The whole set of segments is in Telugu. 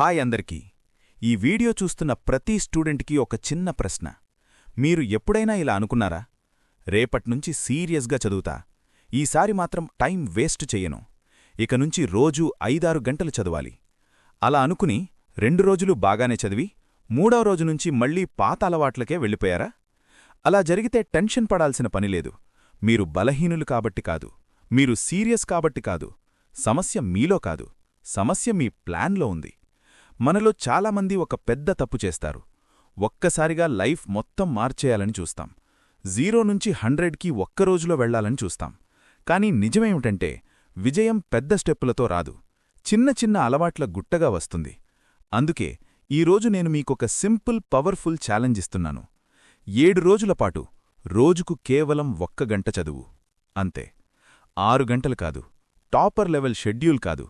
హాయ్ అందరికీ. ఈ వీడియో చూస్తున్న ప్రతి స్టూడెంట్కి ఒక చిన్న ప్రశ్న. మీరు ఎప్పుడైనా ఇలా అనుకున్నారా? రేపట్నుంచి సీరియస్గా చదువుతా. ఈసారి మాత్రం టైం వేస్ట్ చెయ్యను. ఇక నుంచి రోజూ ఐదారు గంటలు చదవాలి. అలా అనుకుని రెండు రోజులు బాగానే చదివి మూడవ రోజు నుంచి మళ్ళీ పాత అలవాట్లకే వెళ్ళిపోయారా? అలా జరిగితే టెన్షన్ పడాల్సిన పనిలేదు మీరు బలహీనులు కాబట్టి కాదు. మీరు సీరియస్ కాబట్టి కాదు. సమస్య మీలో కాదు. సమస్య మీ ప్లాన్లో ఉంది. మనలో చాలామంది ఒక పెద్ద తప్పు చేస్తారు. ఒక్కసారిగా లైఫ్ మొత్తం మార్చేయాలని చూస్తాం. జీరో నుంచి హండ్రెడ్కి ఒక్క రోజులో వెళ్ళాలని చూస్తాం. కానీ నిజమేమిటంటే విజయం పెద్ద స్టెప్పులతో రాదు. చిన్న చిన్న అలవాట్ల గుట్టగా వస్తుంది. అందుకే ఈరోజు నేను మీకొక సింపుల్ పవర్ఫుల్ ఛాలెంజ్ ఇస్తున్నాను. ఏడు రోజుల పాటు రోజుకు కేవలం ఒక్క గంట చదువు. అంతే. ఆరు గంటలు కాదు. టాపర్ లెవెల్ షెడ్యూల్ కాదు.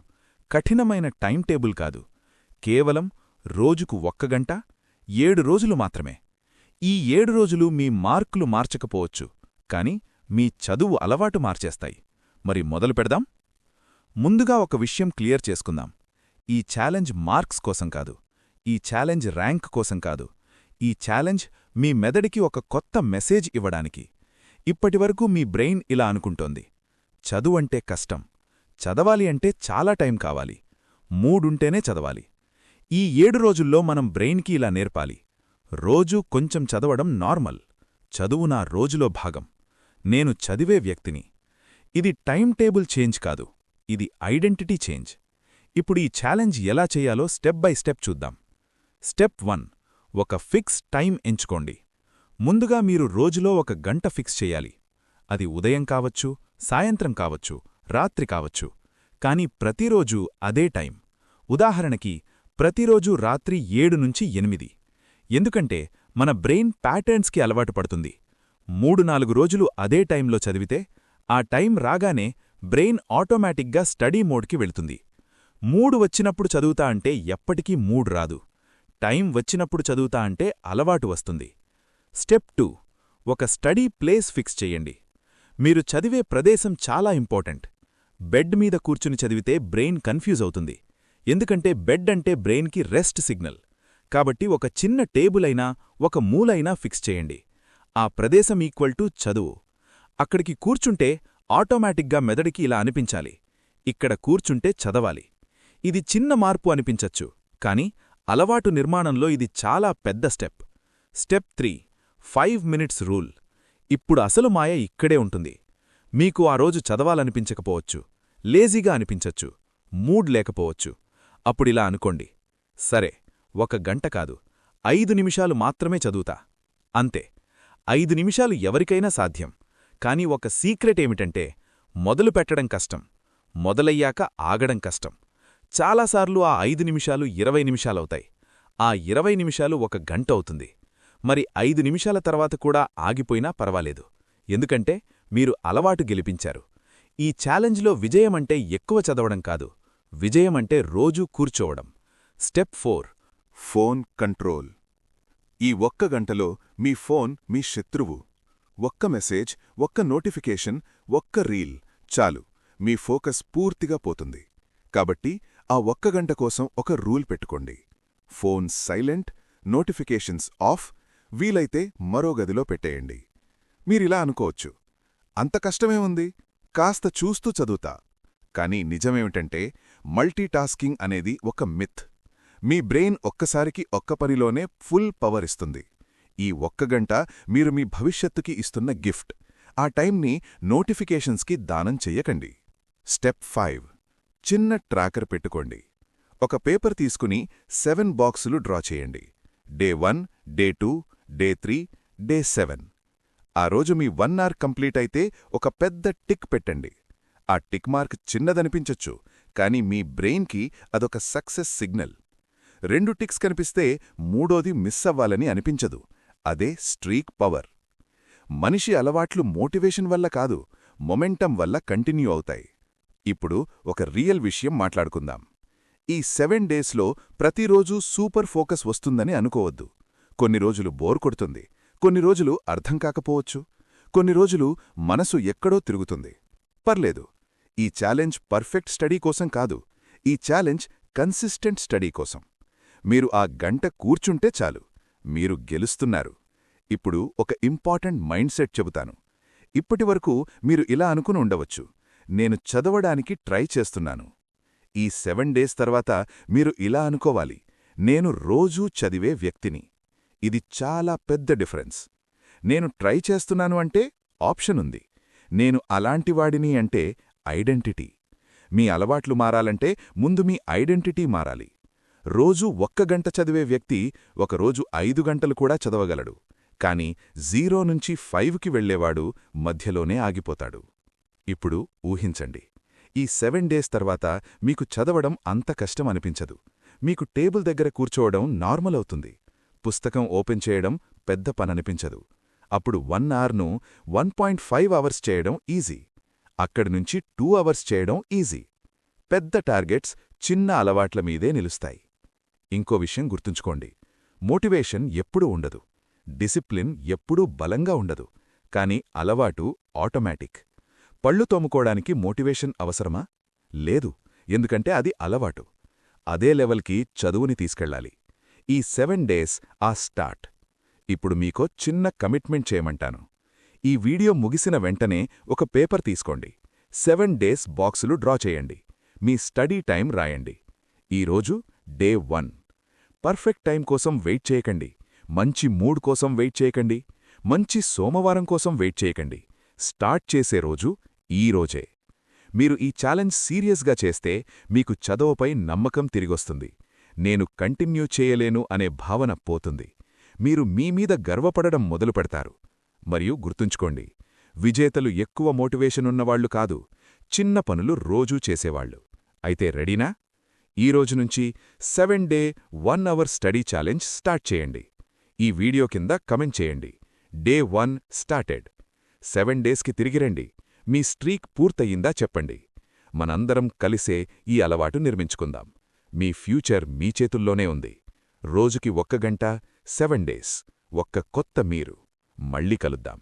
కఠినమైన టైం టేబుల్ కాదు. కేవలం రోజుకు ఒక్క గంట? ఏడు రోజులు మాత్రమే. ఈ ఏడు రోజులు మీ మార్కులు మార్చకపోవచ్చు కాని మీ చదువు అలవాటు మార్చేస్తాయి. మరి మొదలు పెడదాం. ముందుగా ఒక విషయం క్లియర్ చేసుకుందాం. ఈ ఛాలెంజ్ మార్క్స్ కోసం కాదు ఈ ఛాలెంజ్ ర్యాంక్ కోసం కాదు. ఈ ఛాలెంజ్ మీ మెదడికి ఒక కొత్త మెసేజ్ ఇవ్వడానికి. ఇప్పటివరకు మీ బ్రెయిన్ ఇలా అనుకుంటోంది. చదువంటే కష్టం చదవాలి అంటే చాలా టైం కావాలి. మూడుంటేనే చదవాలి. ఈ ఏడు రోజుల్లో మనం బ్రెయిన్కి ఇలా నేర్పాలి. రోజూ కొంచెం చదవడం నార్మల్. చదువు నా రోజులో భాగం. నేను చదివే వ్యక్తిని. ఇది టైం టేబుల్ చేంజ్ కాదు. ఇది ఐడెంటిటీ చేంజ్. ఇప్పుడు ఈ ఛాలెంజ్ ఎలా చేయాలో స్టెప్ బై స్టెప్ చూద్దాం. Step one. ఒక ఫిక్స్ టైం ఎంచుకోండి. ముందుగా మీరు రోజులో ఒక గంట ఫిక్స్ చేయాలి. అది ఉదయం కావచ్చు సాయంత్రం కావచ్చు రాత్రి కావచ్చు. కాని ప్రతిరోజు అదే టైం ఉదాహరణకి ప్రతిరోజూ రాత్రి ఏడు నుంచి ఎనిమిది. ఎందుకంటే మన బ్రెయిన్ ప్యాటర్న్స్కి అలవాటు పడుతుంది. మూడు నాలుగు రోజులు అదే టైంలో చదివితే ఆ టైం రాగానే బ్రెయిన్ ఆటోమేటిక్గా స్టడీ మోడ్కి వెళుతుంది. మూడు వచ్చినప్పుడు చదువుతా అంటే ఎప్పటికీ మూడు రాదు. టైం వచ్చినప్పుడు చదువుతా అంటే అలవాటు వస్తుంది. స్టెప్ టూ ఒక స్టడీ ప్లేస్ ఫిక్స్ చెయ్యండి మీరు చదివే ప్రదేశం చాలా ఇంపార్టెంట్. బెడ్ మీద కూర్చుని చదివితే బ్రెయిన్ కన్ఫ్యూజ్ అవుతుంది. ఎందుకంటే బెడ్ అంటే బ్రెయిన్కి రెస్ట్ సిగ్నల్. కాబట్టి ఒక చిన్న టేబుల్ అయినా ఒక మూలైనా ఫిక్స్ చేయండి. ఆ ప్రదేశం ఈక్వల్ టు చదువు. అక్కడికి కూర్చుంటే ఆటోమేటిక్గా మెదడికి ఇలా అనిపించాలి. ఇక్కడ కూర్చుంటే చదవాలి. ఇది చిన్న మార్పు అనిపించచ్చు కాని అలవాటు నిర్మాణంలో ఇది చాలా పెద్ద step. Step three five minutes rule. ఇప్పుడు అసలు మాయ ఇక్కడే ఉంటుంది. మీకు ఆ రోజు చదవాలనిపించకపోవచ్చు లేజీగా అనిపించచ్చు మూడ్ లేకపోవచ్చు. అప్పుడిలా అనుకోండి. సరే ఒక గంట కాదు ఐదు నిమిషాలు మాత్రమే చదువుతా. అంతే ఐదు నిమిషాలు ఎవరికైనా సాధ్యం. కాని ఒక సీక్రెట్ ఏమిటంటే మొదలు పెట్టడం కష్టం మొదలయ్యాక ఆగడం కష్టం. చాలాసార్లు ఆ ఐదు నిమిషాలు ఇరవై నిమిషాలవుతాయి. ఆ ఇరవై నిమిషాలు ఒక గంట అవుతుంది. మరి ఐదు నిమిషాల తర్వాత కూడా ఆగిపోయినా పర్వాలేదు. ఎందుకంటే మీరు అలవాటు గెలిపించారు. ఈ ఛాలెంజ్లో విజయమంటే ఎక్కువ చదవడం కాదు. విజయమంటే రోజూ కూర్చోవడం. Step four. Phone control. ఈ ఒక్క గంటలో మీ ఫోన్ మీ శత్రువు. ఒక్క మెసేజ్ ఒక్క నోటిఫికేషన్ ఒక్క రీల్ చాలు. మీ ఫోకస్ పూర్తిగా పోతుంది. కాబట్టి ఆ ఒక్క గంట కోసం ఒక రూల్ పెట్టుకోండి. ఫోన్ సైలెంట్ నోటిఫికేషన్స్ ఆఫ్ వీలైతే మరో గదిలో పెట్టేయండి. మీరిలా అనుకోవచ్చు. అంత కష్టమే ఉంది కాస్త చూస్తూ చదువుతా. కానీ నిజమేమిటంటే మల్టీటాస్కింగ్ అనేది ఒక మిత్. మీ బ్రెయిన్ ఒక్కసారికి ఒక్క పనిలోనే ఫుల్ పవర్ ఇస్తుంది. ఈ ఒక్క గంట మీరు మీ భవిష్యత్తుకి ఇస్తున్న గిఫ్ట్. ఆ టైంని నోటిఫికేషన్స్కి దానం చెయ్యకండి. Step five. చిన్న ట్రాకర్ పెట్టుకోండి. ఒక పేపర్ తీసుకుని సెవెన్ బాక్సులు డ్రా చేయండి. Day one day two day three day seven. ఆ రోజు మీ వన్ అవర్ కంప్లీట్ అయితే ఒక పెద్ద టిక్ పెట్టండి. ఆ టిక్ మార్క్ చిన్నదనిపించొచ్చు. కానీ మీ బ్రెయిన్కి అదొక సక్సెస్ సిగ్నల్. రెండు టిక్స్ కనిపిస్తే మూడోది మిస్ అవ్వాలని అనిపించదు. అదే స్ట్రీక్ పవర్. మనిషి అలవాట్లు మోటివేషన్ వల్ల కాదు మొమెంటం వల్ల కంటిన్యూ అవుతాయి. ఇప్పుడు ఒక రియల్ విషయం మాట్లాడుకుందాం. ఈ సెవెన్ డేస్లో ప్రతిరోజూ సూపర్ ఫోకస్ వస్తుందని అనుకోవద్దు. కొన్ని రోజులు బోర్ కొడుతుంది. కొన్ని రోజులు అర్థం కాకపోవచ్చు. కొన్ని రోజులు మనసు ఎక్కడో తిరుగుతుంది. పర్లేదు. ఈ ఛాలెంజ్ పర్ఫెక్ట్ స్టడీ కోసం కాదు ఈ ఛాలెంజ్ కన్సిస్టెంట్ స్టడీ కోసం. మీరు ఆ గంట కూర్చుంటే చాలు. మీరు గెలుస్తున్నారు. ఇప్పుడు ఒక ఇంపార్టెంట్ మైండ్ సెట్ చెబుతాను. ఇప్పటివరకు మీరు ఇలా అనుకుని ఉండవచ్చు. నేను చదవడానికి ట్రై చేస్తున్నాను. ఈ సెవెన్ డేస్ తర్వాత మీరు ఇలా అనుకోవాలి. నేను రోజూ చదివే వ్యక్తిని. ఇది చాలా పెద్ద డిఫరెన్స్. నేను ట్రై చేస్తున్నాను అంటే ఆప్షన్ ఉంది. నేను అలాంటివాడిని అంటే ఐడెంటిటీ. మీ అలవాట్లు మారాలంటే ముందు మీ ఐడెంటిటీ మారాలి. రోజూ ఒక్క గంట చదివే వ్యక్తి ఒకరోజు ఐదు గంటలు కూడా చదవగలడు. కాని జీరో నుంచి ఫైవ్కి వెళ్ళేవాడు మధ్యలోనే ఆగిపోతాడు. ఇప్పుడు ఊహించండి. ఈ సెవెన్ డేస్ తర్వాత మీకు చదవడం అంత కష్టం అనిపించదు. మీకు టేబుల్ దగ్గర కూర్చోవడం నార్మల్ అవుతుంది. పుస్తకం ఓపెన్ చేయడం పెద్ద పననిపించదు. అప్పుడు వన్ అవర్ను వన్ పాయింట్ ఫైవ్ అవర్స్ చేయడం ఈజీ. అక్కడి నుంచి టూ అవర్స్ చేయడం ఈజీ. పెద్ద టార్గెట్స్ చిన్న అలవాట్ల మీదే నిలుస్తాయి. ఇంకో విషయం గుర్తుంచుకోండి. మోటివేషన్ ఎప్పుడూ ఉండదు. డిసిప్లిన్ ఎప్పుడూ బలంగా ఉండదు. కాని అలవాటు ఆటోమేటిక్. పళ్ళు తోముకోవడానికి మోటివేషన్ అవసరమా? లేదు. ఎందుకంటే అది అలవాటు. అదే లెవెల్కి చదువుని తీసుకెళ్ళాలి. ఈ సెవెన్ డేస్ ఆ స్టార్ట్. ఇప్పుడు మీకో చిన్న కమిట్మెంట్ చేయమంటాను. ఈ వీడియో ముగిసిన వెంటనే ఒక పేపర్ తీసుకోండి. సెవెన్ డేస్ బాక్సులు డ్రా చేయండి. మీ స్టడీ టైం రాయండి. ఈరోజు డే వన్. పర్ఫెక్ట్ టైం కోసం వెయిట్ చేయకండి. మంచి మూడ్ కోసం వెయిట్ చేయకండి. మంచి సోమవారం కోసం వెయిట్ చేయకండి. స్టార్ట్ చేసే రోజు ఈ రోజే. మీరు ఈ ఛాలెంజ్ సీరియస్గా చేస్తే మీకు చదవపై నమ్మకం తిరిగొస్తుంది. నేను కంటిన్యూ చేయలేను అనే భావన పోతుంది. మీరు మీ మీద గర్వపడడం మొదలుపెడతారు. మరియు గుర్తుంచుకోండి విజేతలు ఎక్కువ మోటివేషన్ ఉన్నవాళ్ళు కాదు చిన్న పనులు రోజూ చేసేవాళ్ళు అయితే రెడీనా? ఈరోజు నుంచి seven day one hour study challenge start చేయండి. ఈ వీడియో కింద కమెంట్ చేయండి. Day one started. సెవెన్ డేస్కి తిరిగిరండి మీ స్ట్రీక్ పూర్తయిందా చెప్పండి. మనందరం కలిసే ఈ అలవాటు నిర్మించుకుందాం. మీ ఫ్యూచర్ మీ చేతుల్లోనే ఉంది. రోజుకి ఒక్క గంట సెవెన్ డేస్. ఒక్క కొత్త మీరు. మళ్ళీ కలుద్దాం.